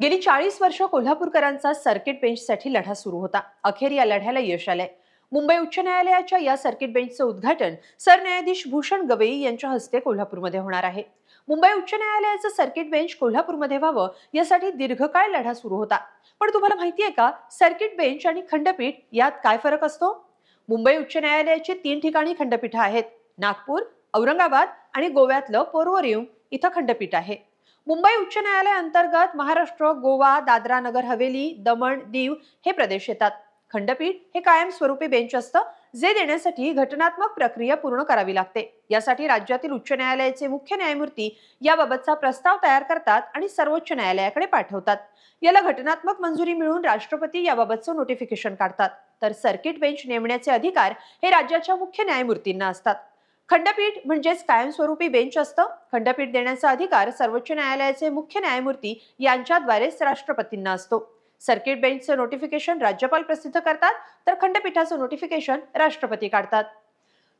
गेली चाळीस वर्ष कोल्हापूरकरांचा सर्किट बेंचसाठी लढा सुरू होता. अखेर या लढ्याला यश आलंय. मुंबई उच्च न्यायालयाच्या या सर्किट बेंचचं उद्घाटन सरन्यायाधीश भूषण गवई यांच्या हस्ते कोल्हापूरमध्ये होणार आहे. मुंबई उच्च न्यायालयाचं सर्किट बेंच कोल्हापूरमध्ये व्हावं यासाठी दीर्घकाळ लढा सुरू होता. पण तुम्हाला माहिती आहे का सर्किट बेंच आणि खंडपीठ यात काय फरक असतो? मुंबई उच्च न्यायालयाची तीन ठिकाणी खंडपीठं आहेत. नागपूर औरंगाबाद आणि गोव्यातलं पोरवरियम इथं खंडपीठ आहे. मुंबई उच्च न्यायालय अंतर्गत महाराष्ट्र गोवा दादरा नगर हवेली दमण दीव हे प्रदेश येतात. खंडपीठ हे कायमस्वरूपी बेंच असतं जे देण्यासाठी घटनात्मक प्रक्रिया पूर्ण करावी लागते. यासाठी राज्यातील उच्च न्यायालयाचे मुख्य न्यायमूर्ती याबाबतचा प्रस्ताव तयार करतात आणि सर्वोच्च न्यायालयाकडे पाठवतात. याला घटनात्मक मंजुरी मिळून राष्ट्रपती याबाबतचं नोटिफिकेशन काढतात. तर सर्किट बेंच नेमण्याचे अधिकार हे राज्याच्या मुख्य न्यायमूर्तींना असतात. खंडपीठ म्हणजेच कायमस्वरूपी बेंच असतं. खंडपीठ देण्याचा अधिकार सर्वोच्च न्यायालयाचे मुख्य न्यायमूर्ती यांच्याद्वारेच राष्ट्रपतींना असतो. सर्किट बेंचचं नोटिफिकेशन राज्यपाल प्रसिद्ध करतात तर खंडपीठाचं नोटिफिकेशन राष्ट्रपती काढतात.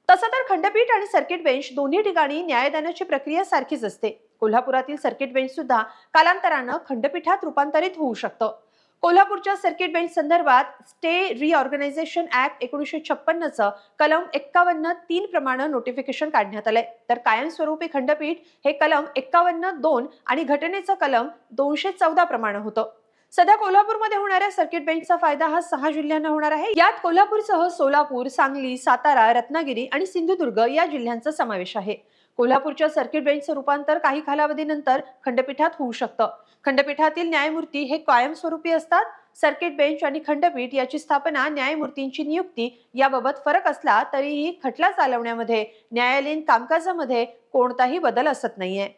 तसं तर खंडपीठ आणि सर्किट बेंच दोन्ही ठिकाणी न्यायदानाची प्रक्रिया सारखीच असते. कोल्हापुरातील सर्किट बेंच सुद्धा कालांतरानं खंडपीठात रूपांतरित होऊ शकतं. कोल्हापूरच्या सर्किट बेंच संदर्भात स्टे रिऑर्गनायझेशन ऍक्ट एकोणीसशे छप्पन्नचं कलम एक्कावन्न तीन प्रमाणे नोटिफिकेशन काढण्यात आलंय. तर कायमस्वरूपी खंडपीठ हे कलम एक्कावन्न दोन आणि घटनेचं कलम दोनशे चौदा प्रमाणे होतं. सध्या कोल्हापूरमध्ये होणाऱ्या सर्किट बेंचचा फायदा हा सहा जिल्ह्यांना होणार आहे. यात कोल्हापूरसह सोलापूर सांगली सातारा रत्नागिरी आणि सिंधुदुर्ग या जिल्ह्यांचा समावेश आहे. कोल्हापूरच्या सर्किट बेंचचं रूपांतर काही कालावधीनंतर खंडपीठात होऊ शकतं. खंडपीठातील न्यायमूर्ती हे कायमस्वरूपी असतात. सर्किट बेंच आणि खंडपीठ याची स्थापना न्यायमूर्तींची नियुक्ती याबाबत फरक असला तरीही खटला चालवण्यामध्ये न्यायालयीन कामकाजामध्ये कोणताही बदल असत नाहीये.